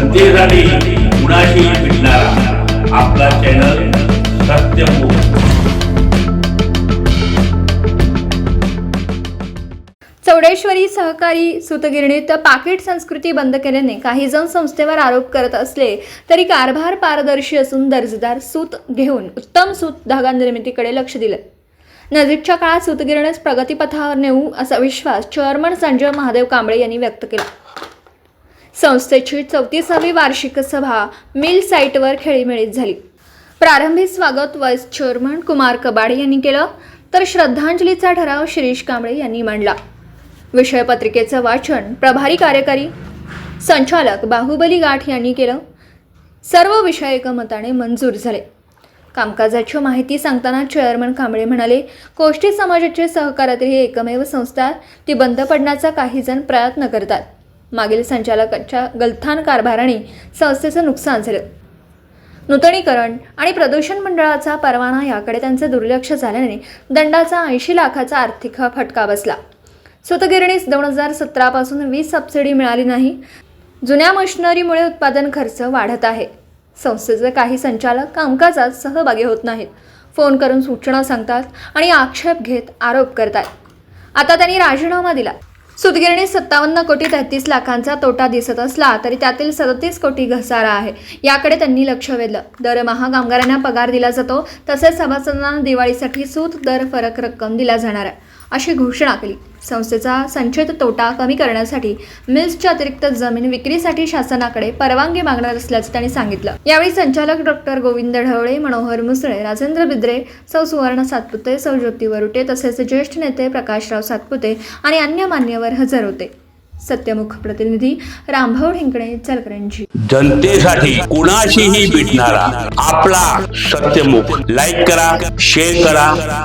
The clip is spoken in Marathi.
जनतेसाठी कुणाशी भेटणारा. आपला चॅनल सत्यमुख चौडेश्वरी सहकारी सूतगिरणीत पाकिट संस्कृती बंद केल्याने काही जण संस्थेवर आरोप करत असले तरी कारभार पारदर्शी असून दर्जेदार सूत घेऊन उत्तम सूत धागा निर्मितीकडे लक्ष दिलं. नजीकच्या काळात सूतगिरणीस प्रगतीपथावर नेऊ असा विश्वास चेअरमन संजय महादेव कांबळे यांनी व्यक्त केला. संस्थेची चौतीसावी वार्षिक सभा मिल साईटवर खेळीमेळीत झाली. प्रारंभी स्वागत वाईस चेअरमन कुमार कबाडे यांनी केलं तर श्रद्धांजलीचा ठराव शिरीष कांबळे यांनी मांडला. विषयपत्रिकेचं वाचन प्रभारी कार्यकारी संचालक बाहुबली गाठ यांनी केलं सर्व विषय एकमताने मंजूर झाले. कामकाजाची माहिती सांगताना चेअरमन कांबळे म्हणाले कोष्टी समाजाचे सहकारातील ही एकमेव संस्था ती बंद पडण्याचा काही जण प्रयत्न करतात. मागील संचालकाच्या गलथान कारभाराने संस्थेचं नुकसान झालं. नूतनीकरण आणि प्रदूषण मंडळाचा परवाना याकडे त्यांचे दुर्लक्ष झाल्याने दंडाचा ऐंशी लाखाचा आर्थिक फटका बसला. सूतगिरणीस दोन हजार सतरापासून वीज सबसिडी मिळाली नाही. जुन्या मशिनरीमुळे उत्पादन खर्च वाढत आहे. संस्थेचे काही संचालक कामकाजात सहभागी होत नाहीत. फोन करून सूचना सांगतात आणि आक्षेप घेत आरोप करतात. आता त्यांनी राजीनामा दिला. सुतगिरणी सत्तावन्न कोटी तेहतीस लाखांचा तोटा दिसत असला तरी त्यातील सदतीस कोटी घसारा आहे. याकडे त्यांनी लक्ष वेधलं. दरमहा कामगारांना पगार दिला जातो तसेच सभासदांना दिवाळीसाठी सूत दर फरक रक्कम दिला जाणार आहे. अशी घोषणा केली. संस्थेचा संचित तोटा कमी करण्यासाठी मिल्सच्या अतिरिक्त जमीन विक्रीसाठी शासनाकडे परवानगी मागणार असल्याचं त्यांनी सांगितलं. यावेळी संचालक डॉक्टर गोविंद ढवळे मनोहर मुसळे राजेंद्र बिद्रे सौ सुवर्ण सातपुते सौ ज्योती वरुटे तसेच ज्येष्ठ नेते प्रकाशराव सातपुते आणि अन्य मान्यवर हजर होते. सत्यमुख प्रतिनिधी रामभाऊ ढिंकणे चलकरंजी. जनतेसाठी कुणाशीही भेटणारा आपला सत्यमुख. लाईक करा शेअर करा